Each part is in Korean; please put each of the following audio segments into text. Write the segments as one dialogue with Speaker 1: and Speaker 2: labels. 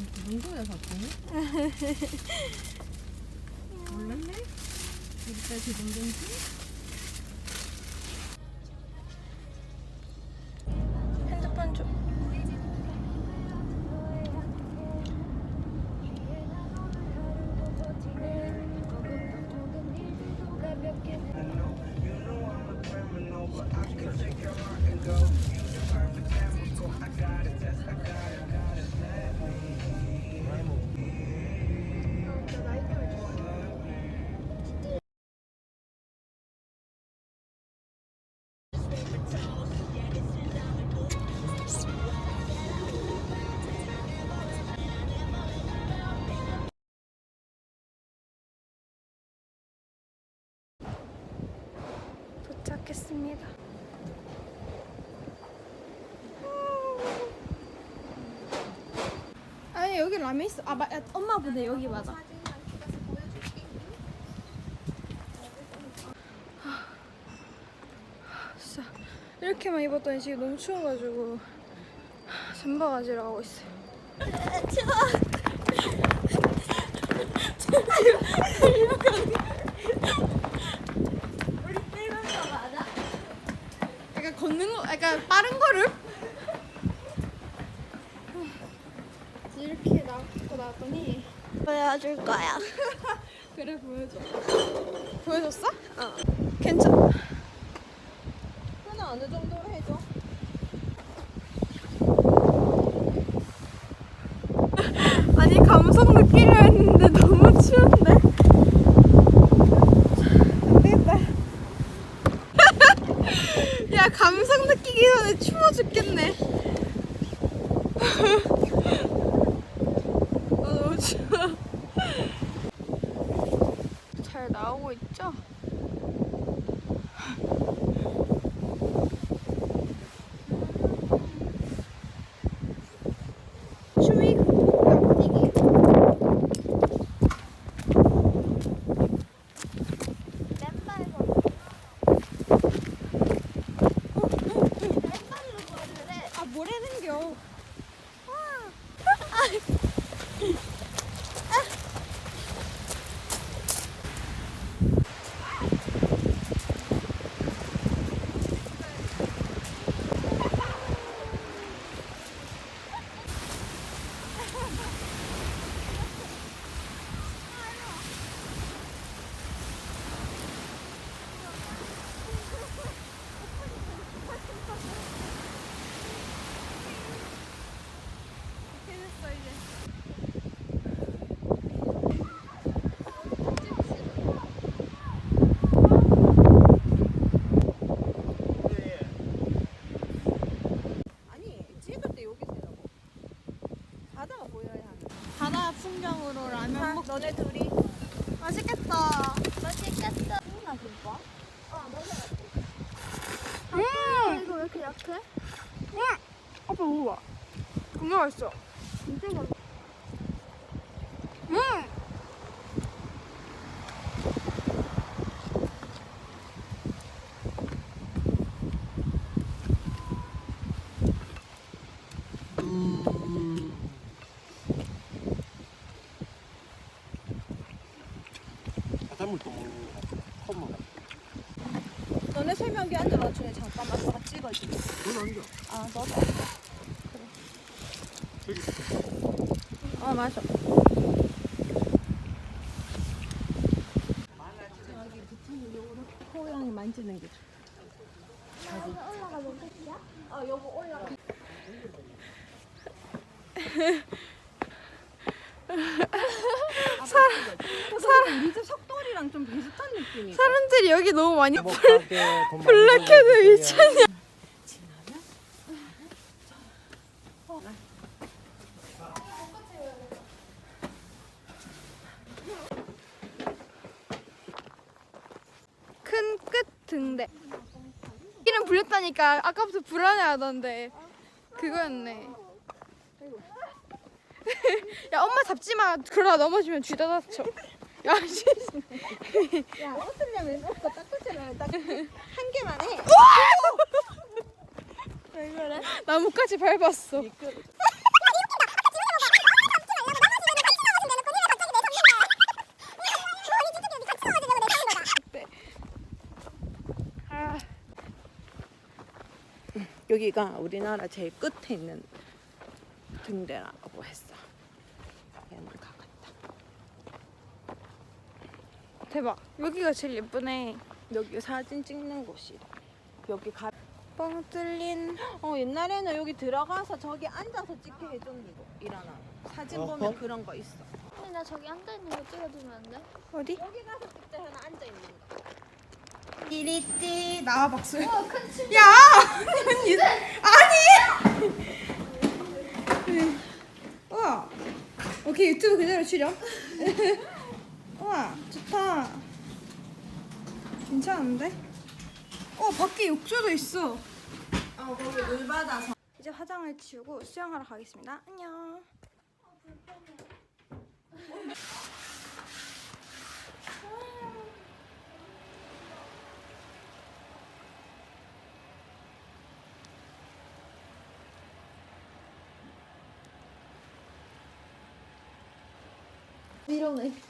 Speaker 1: 음, 그 정도야 사건이? 몰랐네? 일단 그 정도인지?
Speaker 2: 도착했습니다. 아니 여기 라면 있어. 아, 마, 야, 엄마 보내 여기 맞아. 진짜 이렇게만 입었더니 지금 너무 추워가지고 잠바 가지러 가고 있어요. 약간 걷는 거, 약간 빠른 걸음? 나고 나왔더니
Speaker 3: 보여줄 거야.
Speaker 2: 그래 보여줘. 보여줬어? 어. 괜찮아.
Speaker 1: 하나 어느 정도로 해줘?
Speaker 2: 아니 감성 느끼려 했는데 너무 추운데.
Speaker 1: 명이 앉아봐 중에 잠깐만 아빠가 찍어줘
Speaker 4: 넌 앉아
Speaker 1: 아 너도
Speaker 4: 저기
Speaker 2: 아 마셔.
Speaker 1: 여기 붙이는 요렇게 호양이 만지는 게 좋아.
Speaker 3: 올라가 먹겠냐?
Speaker 1: 아 요거 올라가. 사람 우리 집 석 돌이랑 좀 비슷한 느낌이
Speaker 2: 사람들이 여기 너무 많이
Speaker 4: 돈
Speaker 2: 블랙헤드 미쳤냐? 큰 끝 등대. 이름 불렸다니까 아까부터 불안해하던데 그거였네. 야 엄마 잡지 마. 그러다 넘어지면 쥐다 다쳐. 야, 씨.
Speaker 1: 야, 어떻냐 왜 먹고 닦았잖아. 딱한 개만 해.
Speaker 2: 왜 그래? 나뭇가지 밟았어. 아.
Speaker 1: 여기가 우리나라 제일 끝에 있는 등대라고 했어.
Speaker 2: 대박. 여기가 제일 예쁘네.
Speaker 1: 여기 사진 찍는 곳이. 여기 가.
Speaker 2: 뻥 뚫린.
Speaker 1: 어 옛날에는 여기 들어가서 저기 앉아서 찍게 거 일어나. 사진 보면
Speaker 4: 어허.
Speaker 1: 그런 거 있어.
Speaker 3: 근데 나 저기 앉아 있는 거 찍어주면 안 돼?
Speaker 2: 어디?
Speaker 1: 여기 가서 찍자 하나 앉아 있는 거.
Speaker 2: 띠리띠 나와 박수. 야! 아니! 우와. 오케이 유튜브 그대로 출연. 우와 좋다. 괜찮은데? 어 밖에 욕조도 있어.
Speaker 1: 어 거기 물 받아서.
Speaker 2: 이제 화장을 지우고 수영하러 가겠습니다. 안녕.
Speaker 3: 이러네.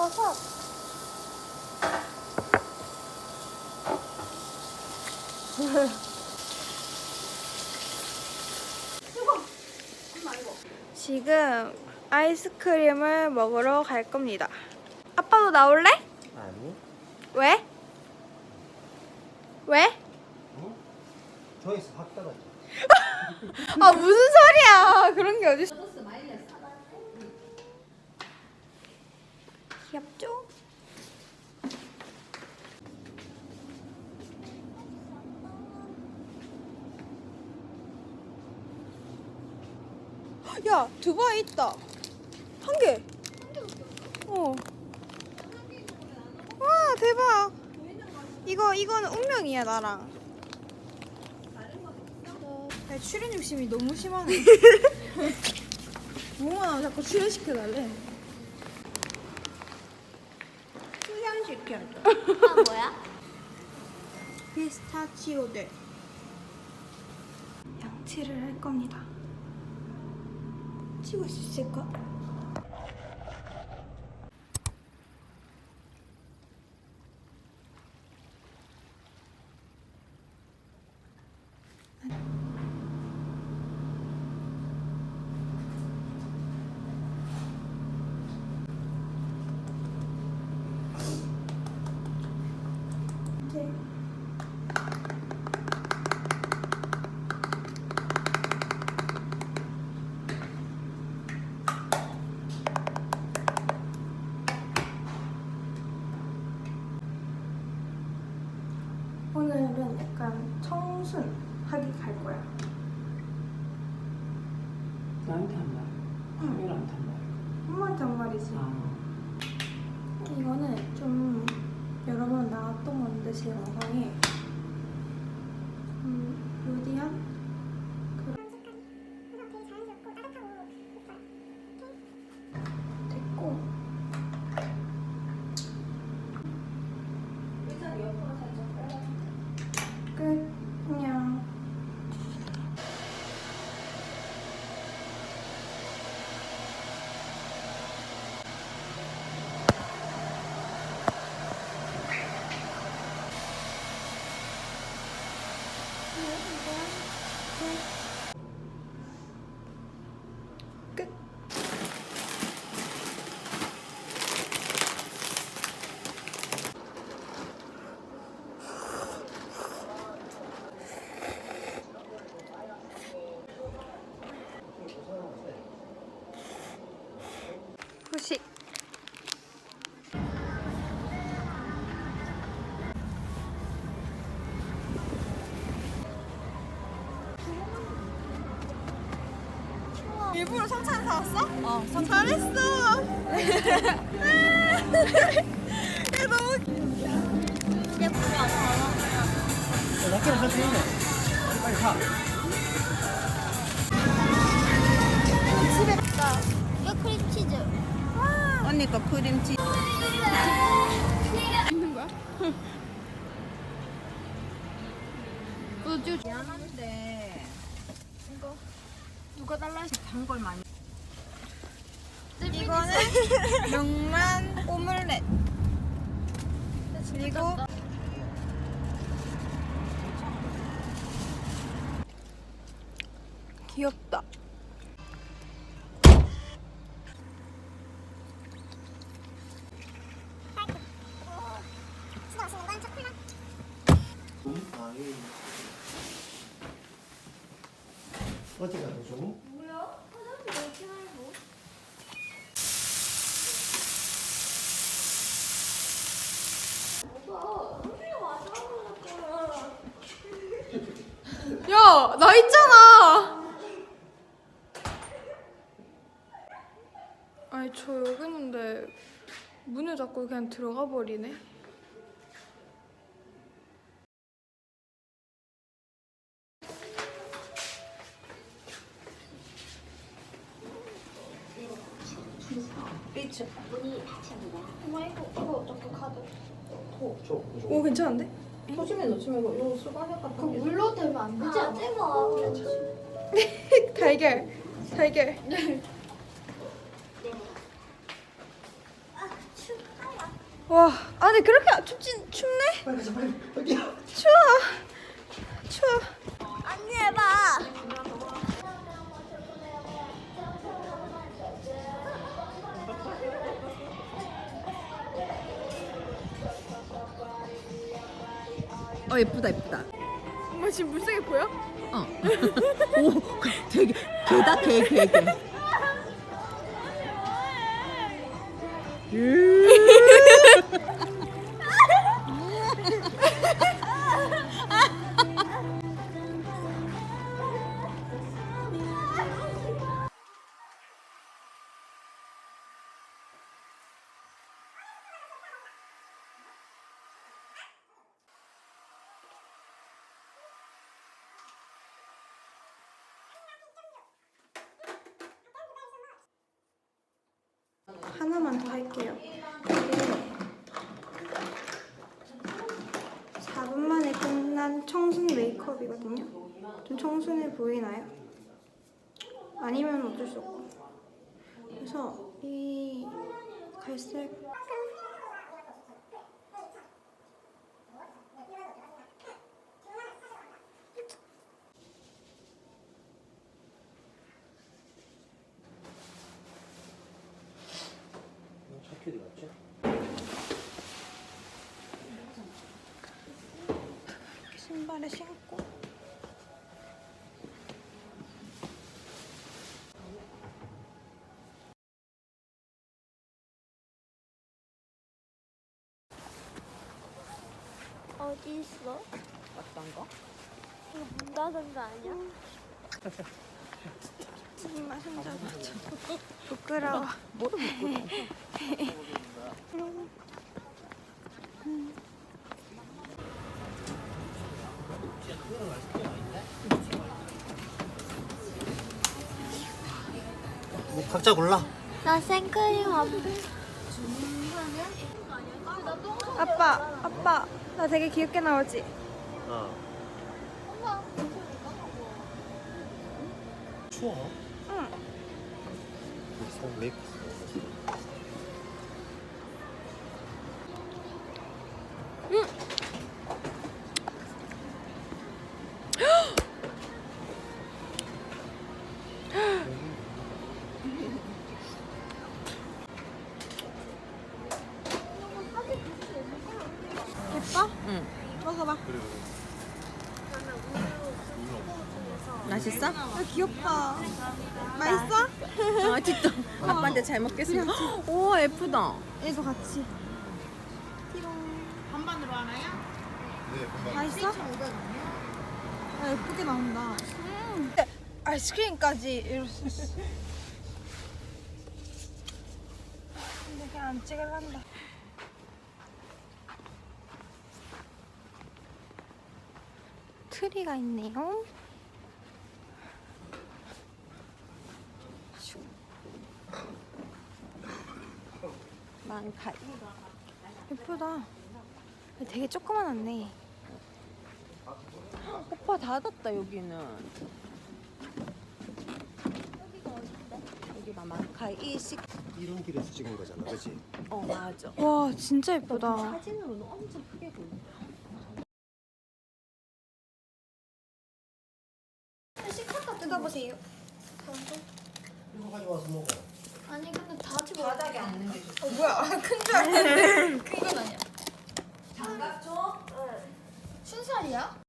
Speaker 3: 버섯.
Speaker 2: 지금 아이스크림을 먹으러 갈 겁니다. 아빠도 나올래?
Speaker 4: 아니.
Speaker 2: 왜? 왜?
Speaker 4: 응? 저기서 확 떨어져.
Speaker 2: 아 무슨 소리야? 그런 게 어딨어? 귀엽죠? 야 두바이 있다. 한 개. 어. 와 대박. 이거 이거는 운명이야 나랑. 야, 출연 욕심이 너무 심하네. 뭐만 하면 자꾸 출연시켜달래. 출연시켜줘.
Speaker 3: 아 뭐야?
Speaker 2: 피스타치오들. 양치를 할 겁니다. 찍을 수 있을
Speaker 1: 어. 잘했어. 야 너무
Speaker 3: 안 나와.
Speaker 4: 락키를 할수 있네. 빨리 가.
Speaker 3: 집에 가. 이거 크림치즈.
Speaker 1: 언니 거 크림치. 미안한데
Speaker 3: 누가 달라?
Speaker 1: 단걸 많이. 이거는 명란 오믈렛. 그리고 귀엽다.
Speaker 4: 어디가 더좋은?
Speaker 3: 뭐야? 화장실 왜 이렇게 넓어? 뭐가? 언니가 마지막으로 갔잖아.
Speaker 2: 야, 나 있잖아. 아니 저 여기 있는데 문을 닫고 그냥 들어가 버리네.
Speaker 3: 엄마 이거 이거 어떻게 카드?
Speaker 4: 줘.
Speaker 2: 오 괜찮은데?
Speaker 1: 조심해 놓지 말고 이거 수건을 갖다.
Speaker 3: 그 물로 되면 안 되지 않아?
Speaker 2: 달걀, 달걀. 와, 아 근데 그렇게 안 춥진 춥네?
Speaker 4: 빨리 가자, 빨리. 여기야.
Speaker 2: 추워.
Speaker 1: 어 예쁘다 예쁘다.
Speaker 2: 엄마 지금 물색이 보여?
Speaker 1: 어. 오 되게 개다 개 개 개.
Speaker 2: 하 청순 메이크업이거든요. 좀 청순해 보이나요? 아니면 어쩔 수 없고. 그래서 이 갈색
Speaker 4: 차키 어디 갔지?
Speaker 2: 신발에 신고
Speaker 3: 어디 있어?
Speaker 1: 어떤 거?
Speaker 3: 이거 문 닫은 거 아니야?
Speaker 2: 정말 손잡아줘. 부끄러워.
Speaker 1: 뭐를 먹고?
Speaker 4: 뭐 각자 골라.
Speaker 3: 나 생크림 없.
Speaker 2: 아빠, 아빠, 나 되게 귀엽게 나오지?
Speaker 4: 어. 추워? 응이크업.
Speaker 1: 예뻐? 응. 먹어봐. 맛있어?
Speaker 2: 아, 귀엽다. 맛있어?
Speaker 1: 아 진짜. 아빠한테 잘 먹겠습니다. 오 예쁘다.
Speaker 2: 얘도 같이.
Speaker 1: 반반으로 하나요?
Speaker 2: 맛있어? 아, 예쁘게 나온다. 아이스크림까지 이럴 수 있어. 그냥 안 찍을란다. 트리가 있네요.
Speaker 1: 많가.
Speaker 2: 예쁘다. 되게 조그만한데.
Speaker 1: 오빠 닫았다 여기는. 여기가 많가 이식.
Speaker 4: 이런 길에서 찍은 거잖아, 그렇지?
Speaker 1: 어 맞아.
Speaker 2: 와 진짜 예쁘다.
Speaker 1: 사진으로는 엄청 크게 보여.
Speaker 2: 뜯어보세요.
Speaker 4: 이거 가져와서 먹어.
Speaker 3: 아니 근데 다 집어.
Speaker 1: 바닥에 앉는 게 좋아.
Speaker 2: 어 뭐야? 큰 줄 알았는데 큰 건 아니야.
Speaker 1: 장갑 줘.
Speaker 3: 춘살이야?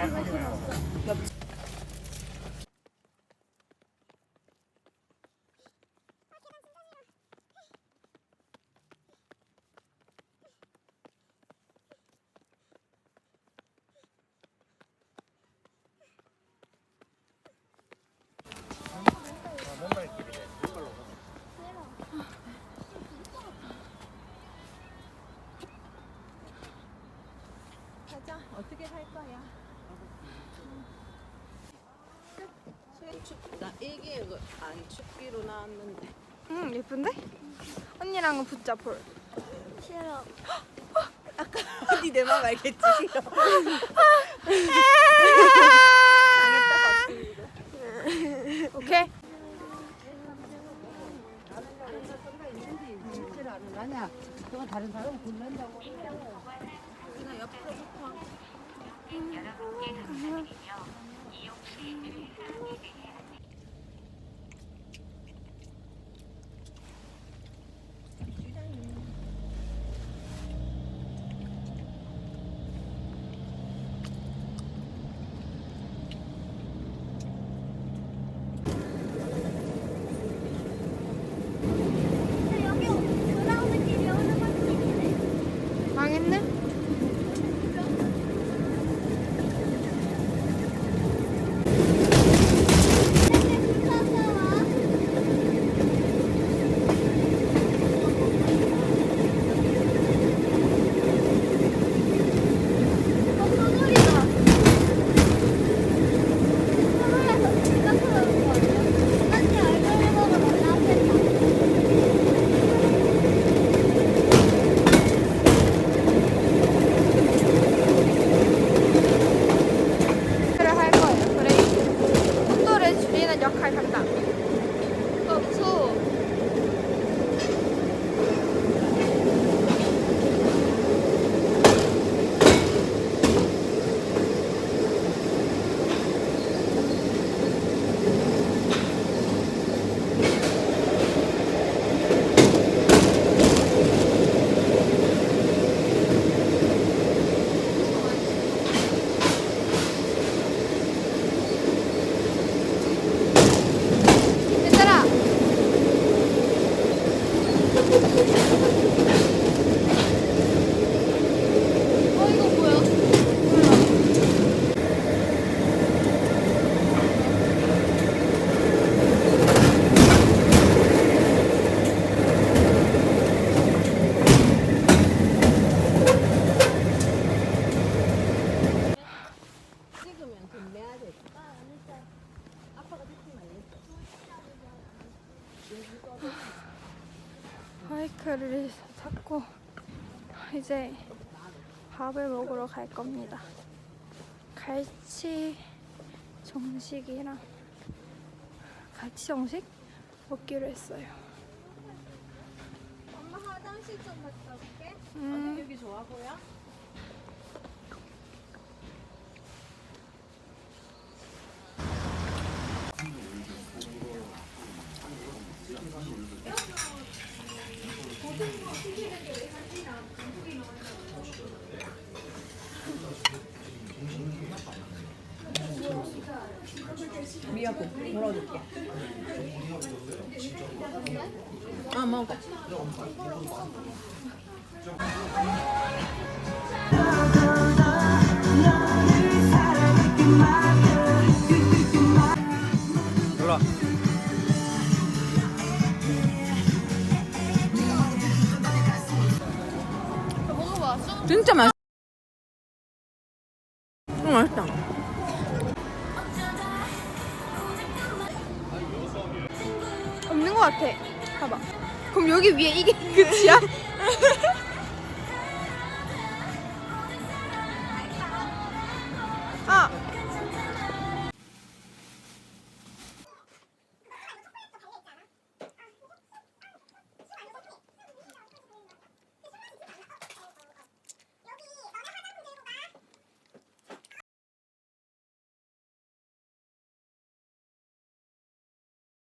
Speaker 1: 가자. 어떻게 할 거야? 춥다. 이게 그- 아니 춥기로 나왔는데.
Speaker 2: 응 예쁜데? 언니랑은 붙자 볼.
Speaker 3: 싫어.
Speaker 1: 어디 내맘 알겠지? 싫어.
Speaker 2: 이제 밥을 먹으러 갈 겁니다. 갈치 정식이랑 갈치 정식 먹기로 했어요.
Speaker 3: 엄마 화장실 좀 갔다 올게.
Speaker 2: 음,
Speaker 1: 여기 좋아 보여? 미역. 하고 열어줄게. 아 먹어.
Speaker 2: 먹어봐. 좀
Speaker 1: 진짜 맛있. 음
Speaker 2: 없는 것